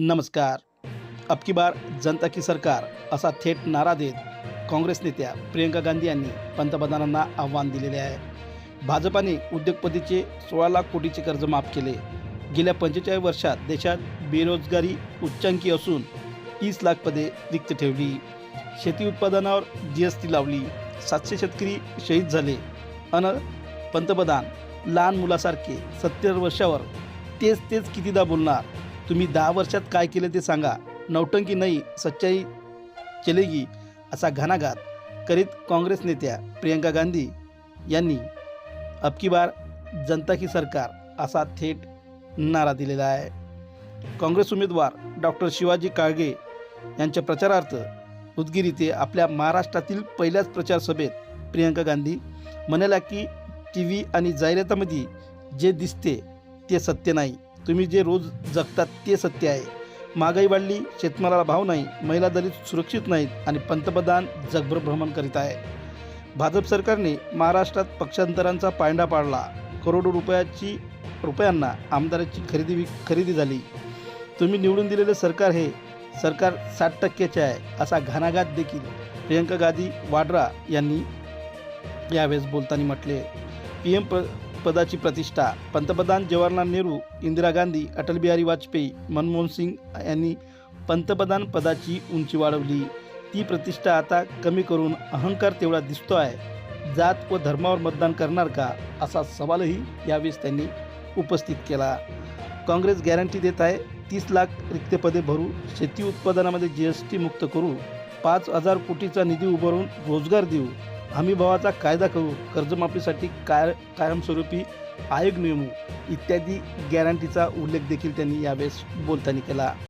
नमस्कार. अब की बार जनता की सरकार असा थेट नारा देत काँग्रेस नेत्या प्रियंका गांधी यांनी पंतप्रधानांना आव्हान दिलेले आहे. भाजपाने उद्योगपतीचे सोळा लाख कोटीचे कर्ज माफ केले. गेल्या पंचेचाळीस वर्षात देशात बेरोजगारी उच्चांकी असून तीस लाख पदे रिक्त ठेवली. शेती उत्पादनावर जी एस टी लावली. सातशे शेतकरी शहीद झाले. अन पंतप्रधान लहान मुलासारखे सत्तर वर्षावर तेच तेच कितीदा बोलणार? तुम्ही दहा वर्षात काय केले ते सांगा. नौटंकी नाही सच्चाई चलेगी असा घणाघात करीत काँग्रेस नेत्या प्रियंका गांधी यांनी अबकी बार जनता की सरकार असा थेट नारा दिलेला आहे. काँग्रेस उमेदवार डॉक्टर शिवाजी काळगे यांच्या प्रचारार्थ उदगिरी ते आपल्या महाराष्ट्रातील पहिल्याच प्रचार सभेत प्रियंका गांधी म्हणाल्या की टी व्ही आणि जाहिरातामध्ये जे दिसते ते सत्य नाही. तुम्ही जे रोज जगतात ते सत्य आहे. महागाई वाढली शेतमालाला भाव नाही महिला दलित सुरक्षित नाहीत आणि पंतप्रधान जगभर भ्रमण करीत आहे. भाजप सरकारने महाराष्ट्रात पक्षांतरांचा पायंडा पाडला. करोडो रुपयाची रुपयांना आमदाराची खरेदी खरेदी झाली. तुम्ही निवडून दिलेले सरकार हे सरकार साठ टक्क्याचे आहे असा घणाघात देखील प्रियंका गांधी वाड्रा यांनी यावेळेस बोलताना म्हटले. पी एम प पदाची प्रतिष्ठा. पंतप्रधान जवाहरलाल नेहरू इंदिरा गांधी अटल बिहारी वाजपेयी मनमोहन सिंग यांनी पंतप्रधान पदाची उंची वाढवली. ती प्रतिष्ठा आता कमी करून अहंकार तेवढा दिसतो आहे. जात व धर्मावर मतदान करणार का? असा सवालही यावेळेस त्यांनी उपस्थित केला. काँग्रेस गॅरंटी देत आहे तीस लाख रिक्त पदे भरू शेती उत्पादनामध्ये जी एस टी मुक्त करू पाच हजार कोटीचा निधी उभारून रोजगार देऊ. हमीभावाचा कायदा करू कर्जमाफीसाठी काय कायमस्वरूपी आयोग नेमू इत्यादी गॅरंटीचा उल्लेख देखील त्यांनी यावेळेस बोलताना केला.